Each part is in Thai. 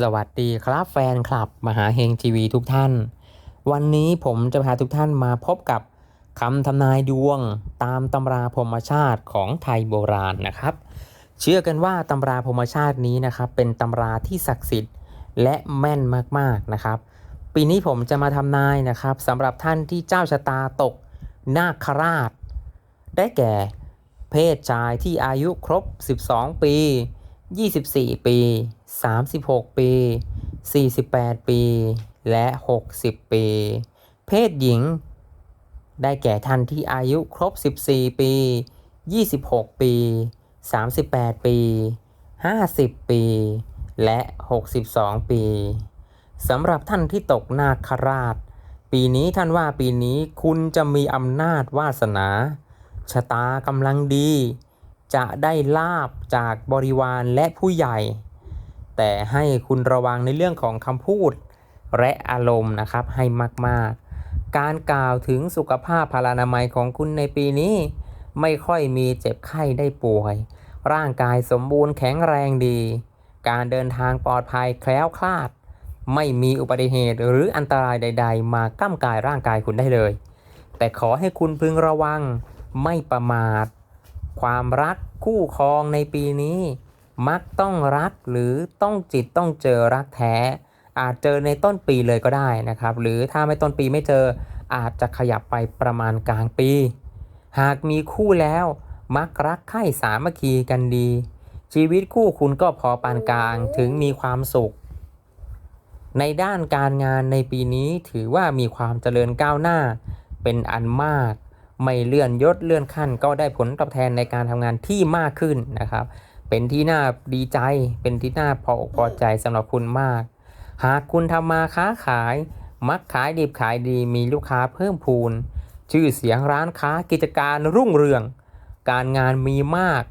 สวัสดีครับแฟนคลับ มหาเฮงทีวีทุกท่าน วันนี้ผมจะพาทุกท่านมาพบกับคำทำนายดวงตามตำราพรมชาติของไทยโบราณนะครับ เชื่อกันว่าตำราพรมชาตินี้นะครับ เป็นตำราที่ศักดิ์สิทธิ์และแม่นมากๆนะครับ ปีนี้ผมจะมาทำนายนะครับสำหรับท่านที่เจ้าชะตาตกนาคราช ได้แก่ เพศชายที่อายุครบ 12 ปี 24 ปี 36 ปี 48 ปี และ 60 ปี เพศหญิง ได้แก่ท่านที่อายุครบ 14 ปี 26 ปี 38 ปี 50 ปี และ 62 ปีสำหรับท่านที่ตกนาคราช ปีนี้ท่านว่าปีนี้คุณจะมีอำนาจวาสนา ชะตากำลังดี จะได้ลาบจากบริวารและผู้ใหญ่ แต่ให้คุณระวังในเรื่องของคำพูดและอารมณ์นะครับให้มากๆ การกล่าวถึงสุขภาพพลานามัยของคุณในปีนี้ ไม่ค่อยมีเจ็บไข้ได้ป่วย ร่างกายสมบูรณ์แข็งแรงดี การเดินทางปลอดภัยแคล้วคลาด ไม่มีอุบัติเหตุหรืออันตรายใด ๆ มาก้ำกายร่างกายคุณได้เลย แต่ขอให้คุณพึงระวังไม่ประมาท ความรักคู่ครองในปีนี้ มักต้องรักหรือต้องจิตต้องเจอรักแท้ อาจเจอในต้นปีเลยก็ได้นะครับ หรือถ้าไม่ต้นปีไม่เจออาจจะขยับไปประมาณกลางปี หากมีคู่แล้ว มักรักใคร่สามัคคีกันดี ชีวิตคู่คุณก็พอปานกลางถึงมีความสุข ในด้านการงานในปีนี้ถือว่ามีความเจริญก้าวหน้าเป็นอันมาก ไม่เลื่อนยศเลื่อนขั้น ก็ได้ผลตอบแทนในการทำงานที่มากขึ้นนะครับ เป็นที่น่าดีใจ เป็นที่น่าพออกพอใจสำหรับคุณมาก หากคุณทำมาค้าขาย มักขายดีขายดีมีลูกค้าเพิ่มพูน ชื่อเสียงร้านค้ากิจการรุ่งเรือง การงานมีมาก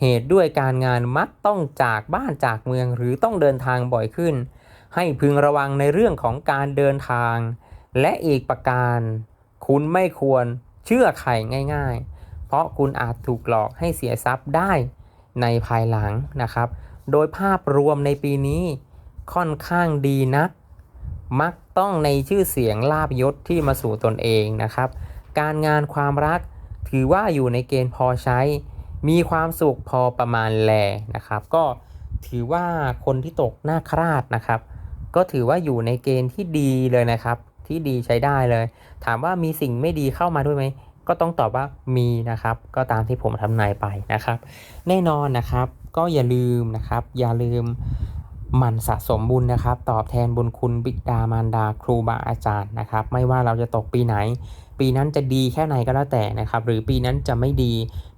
เหตุด้วยการงานมักต้องจากบ้านจากเมืองหรือต้องเดินทางบ่อยขึ้น ให้พึงระวังในเรื่องของการเดินทาง และอีกประการ คุณไม่ควร เชื่อใครง่าย ๆ เพราะคุณอาจถูกหลอกให้เสียทรัพย์ได้ในภายหลังนะครับ โดยภาพรวมในปีนี้ค่อนข้างดีนัก มักต้องในชื่อเสียงลาบยศที่มาสู่ตนเองนะครับ การงานความรักถือว่าอยู่ในเกณฑ์พอใช้ มีความสุขพอประมาณแลนะครับ ก็ถือว่าคนที่ตกหน้าคราดนะครับ ก็ถือว่าอยู่ในเกณฑ์ที่ดีเลยนะครับ ที่ดีใช้ได้เลย ถามว่ามีสิ่งไม่ดีเข้ามาด้วยไหมก็ต้องตอบว่ามีนะครับ ก็ตามที่ผมทำนายไปนะครับ แน่นอนนะครับ ก็อย่าลืมนะครับ อย่าลืมหมั่นสะสมบุญนะครับ ตอบแทนบุญคุณบิดามารดาครูบาอาจารย์นะครับ ไม่ว่าเราจะตกปีไหน ปีนั้นจะดีแค่ไหนก็แล้วแต่นะครับ หรือปีนั้นจะไม่ดี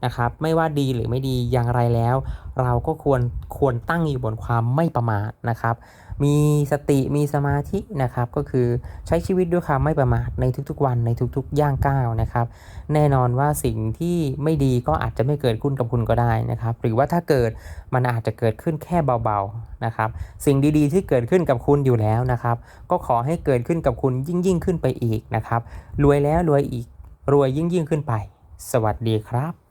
นะครับ ไม่ว่าดีหรือไม่ดีอย่างไรแล้ว เราก็ควรควรตั้งอยู่บนความไม่ประมาทนะครับ มีสติมีสมาธินะครับ ก็คือใช้ชีวิตด้วยความไม่ประมาทในทุกๆวันในทุกๆ ย่างก้าวนะครับ แน่นอนว่าสิ่งที่ไม่ดีก็อาจจะไม่เกิดขึ้นกับคุณก็ได้นะครับ หรือว่าถ้าเกิดมันอาจจะเกิดขึ้นแค่เบาๆนะครับ สิ่งดีๆ ที่เกิดขึ้นกับคุณอยู่แล้วนะครับ ก็ขอให้เกิดขึ้นกับคุณยิ่งยิ่งๆขึ้นไปอีกนะครับ รวยแล้วรวยอีกรวยยิ่งยิ่งๆขึ้นไป สวัสดีครับ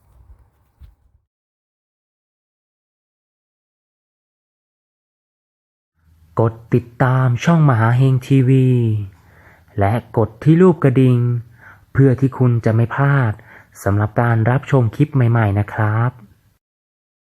กดติดตามช่องมหาเฮงทีวี และกดที่รูปกระดิ่ง เพื่อที่คุณจะไม่พลาดสำหรับการรับชมคลิปใหม่ ๆ นะครับ